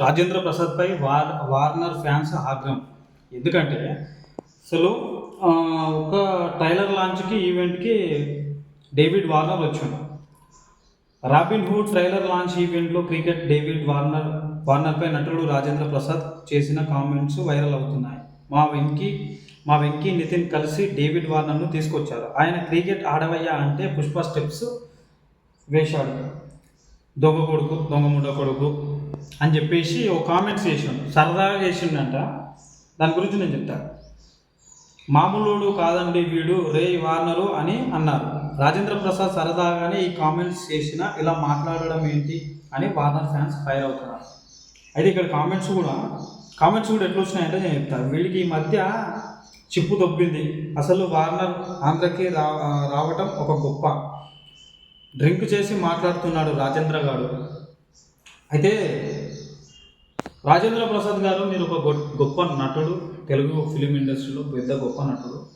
రాజేంద్ర ప్రసాద్పై వార్ Warner fans ఆగ్రహం. ఎందుకంటే అసలు ఒక ట్రైలర్ లాంచ్కి ఈవెంట్కి డేవిడ్ వార్నర్ వచ్చాడు. రాబిన్ హుడ్ ట్రైలర్ లాంచ్ ఈవెంట్లో క్రికెట్ డేవిడ్ వార్నర్ వార్నర్పై నటుడు రాజేంద్ర ప్రసాద్ చేసిన కామెంట్స్ వైరల్ అవుతున్నాయి. మా వెంకీ మా వెంకీ నితిన్ కలిసి డేవిడ్ వార్నర్ను తీసుకొచ్చారు. ఆయన క్రికెట్ ఆడవయ్యా అంటే పుష్ప స్టెప్స్ వేశాడు. దొంగ కొడుకు దొంగ ముండ కొడుకు అని చెప్పేసి ఓ కామెంట్స్ చేసిండు. సరదాగా చేసిండంట. దాని గురించి నేను చెప్తాను మామూలుడు కాదండి వీడు రే వార్నరు అని అన్నారు. రాజేంద్ర ప్రసాద్ సరదాగానే ఈ కామెంట్స్ చేసిన ఇలా మాట్లాడడం ఏంటి అని వార్నర్ ఫ్యాన్స్ ఫైర్ అవుతున్నారు. అయితే ఇక్కడ కామెంట్స్ కూడా కామెంట్స్ కూడా ఎట్లా వచ్చినాయంటే నేను చెప్తాను వీళ్ళకి ఈ మధ్య చిప్పు దొబ్బింది. అసలు వార్నర్ ఆంధ్రకి రా రావటం ఒక గొప్ప. డ్రింక్ చేసి మాట్లాడుతున్నాడు రాజేంద్ర గారు. అయితే రాజేంద్ర ప్రసాద్ గారు మీరు ఒక గొప్ప నటుడు తెలుగు ఫిలిం ఇండస్ట్రీలో పెద్ద గొప్ప నటుడు.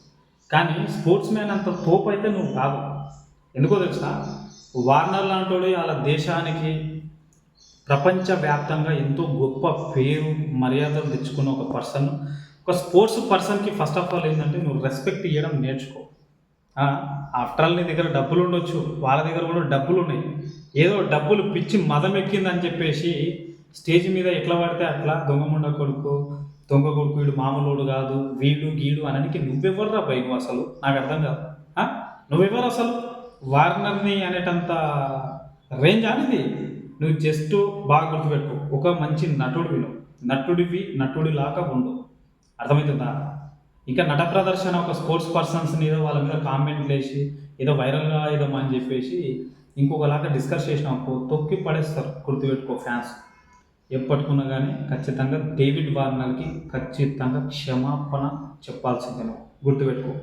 కానీ స్పోర్ట్స్ మ్యాన్ అంత తోపు అయితే నువ్వు కాదు. ఎందుకో తెలుసా? వార్నర్ లాంటి వాళ్ళ దేశానికి ప్రపంచవ్యాప్తంగా ఎంతో గొప్ప పేరు మర్యాదలు తెచ్చుకున్న ఒక పర్సన్ ఒక స్పోర్ట్స్ పర్సన్కి ఫస్ట్ ఆఫ్ ఆల్ ఏంటంటే నువ్వు రెస్పెక్ట్ ఇవ్వడం నేర్చుకో. ఆఫ్టర్ ఆల్ నీ దగ్గర డబ్బులు ఉండొచ్చు వాళ్ళ దగ్గర కూడా డబ్బులు ఉన్నాయి. ఏదో డబ్బులు పిచ్చి మదం ఎక్కిందని చెప్పేసి స్టేజ్ మీద ఎట్లా పడితే అట్లా దొంగముండ కొడుకు దొంగ కొడుకు వీడు మామూలుడు కాదు వీడు గీడు అనడానికి నువ్వెవర్రా భయ నువ్వు అసలు? నాకు అర్థం కాదు. ఆ? నువ్వెవరు అసలు? వార్నర్ని అనేటంత రేంజ్ అనేది నువ్వు జస్ట్ బాగా గుర్తుపెట్టుకో. ఒక మంచి నటుడు విను. నటుడివి నటుడిలాగా ఉండు. అర్థమవుతుందా ఇంకా నట ప్రదర్శన ఒక స్పోర్ట్స్ పర్సన్స్ ఏదో వాళ్ళ మీద కామెంట్లు వేసి ఏదో వైరల్గా ఏదో అని చెప్పేసి ఇంకొకలాగా డిస్కస్ చేసినాకో తొక్కి పడేస్తారు గుర్తుపెట్టుకో ఫ్యాన్స్. ఎప్పటికున్నా కానీ ఖచ్చితంగా డేవిడ్ వార్నర్కి ఖచ్చితంగా క్షమాపణ చెప్పాల్సిందే నువ్వు. గుర్తుపెట్టుకో.